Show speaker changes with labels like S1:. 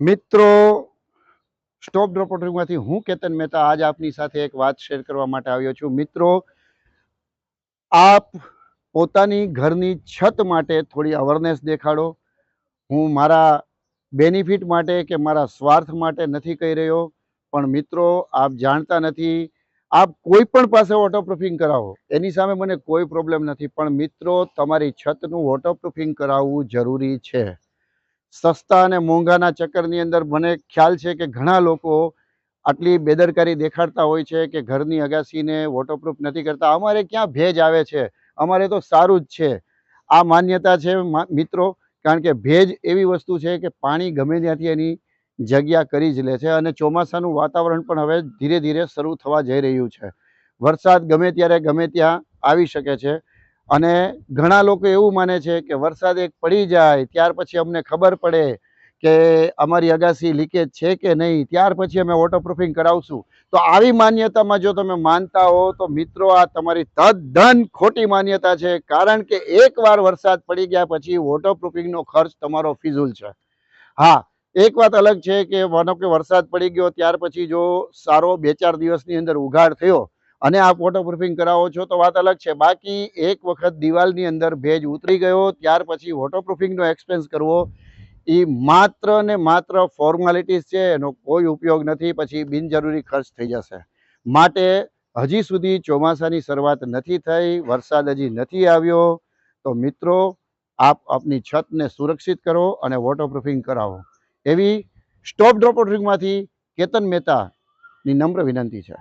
S1: મિત્રો stop drop હું કેતન મહેતા આજ આપની સાથે એક વાત શેર કરવા માટે આવ્યો છું. મિત્રો, આપ પોતાની ઘરની છત માટે થોડી અવેરનેસ દેખાડો. હું મારા બેનિફિટ માટે કે મારા સ્વાર્થ માટે નથી કહી રહ્યો, પણ મિત્રો, આપ જાણતા નથી. આપ કોઈ પણ પાસે વોટરપ્રૂફિંગ કરાવો. એની સામે મને કોઈ પ્રોબ્લેમ નથી. પણ મિત્રો, તમારી છતનું વોટરપ્રૂફિંગ કરાવવું જરૂરી છે. સસ્તા અને મોંઘાના ચક્કરની અંદર મને ખ્યાલ છે કે ઘણા લોકો આટલી બેદરકારી દેખાડતા હોય છે કે ઘરની અગાસીને વોટરપ્રૂફ નથી કરતા. અમારે ક્યાં ભેજ આવે છે? અમારે તો સારું જ છે. આ માન્યતા છે મિત્રો, કારણ કે ભેજ એવી વસ્તુ છે કે પાણી ગમે ત્યાંથી એની જગ્યા કરી જ લે છે અને ચોમાસાનું વાતાવરણ પણ હવે ધીરે ધીરે શરૂ થવા જઈ રહ્યું છે. વરસાદ ગમે ત્યારે ગમે ત્યાં આવી શકે છે. અને ઘણા લોકો એવું માને છે કે વરસાદ એક પડી જાય, ત્યાર પછી અમને ખબર પડે કે અમારી અગાસી લીકેજ છે કે નહીં, ત્યાર પછી અમે વોટરપ્રૂફિંગ કરાવશું. તો આવી માન્યતામાં જો તમે માનતા હો, તો મિત્રો, આ તમારી તદ્દન ખોટી માન્યતા છે, કારણ કે એકવાર વરસાદ પડી ગયા પછી વોટરપ્રૂફિંગનો ખર્ચ તમારો ફિઝુલ છે. હા, એક વાત અલગ છે કે માનો કે વરસાદ પડી ગયો, ત્યાર પછી જો સારો બે ચાર દિવસની અંદર ઉઘાડ થયો અને આપ વોટરપ્રૂફિંગ કરાવો છો તો વાત અલગ છે. બાકી એક વખત દિવાલની અંદર ભેજ ઉતરી ગયો, ત્યાર પછી વોટરપ્રૂફિંગનો એક્સપેન્સ કરવો એ માત્ર ને માત્ર ફોર્માલિટીઝ છે, એનો કોઈ ઉપયોગ નથી, પછી બિનજરૂરી ખર્ચ થઈ જશે. માટે હજી સુધી ચોમાસાની શરૂઆત નથી થઈ, વરસાદ હજી નથી આવ્યો, તો મિત્રો આપ આપની છતને સુરક્ષિત કરો અને વોટરપ્રૂફિંગ કરાવો. એવી સ્ટોપ ડ્રોપમાંથી કેતન મહેતાની નમ્ર વિનંતી છે.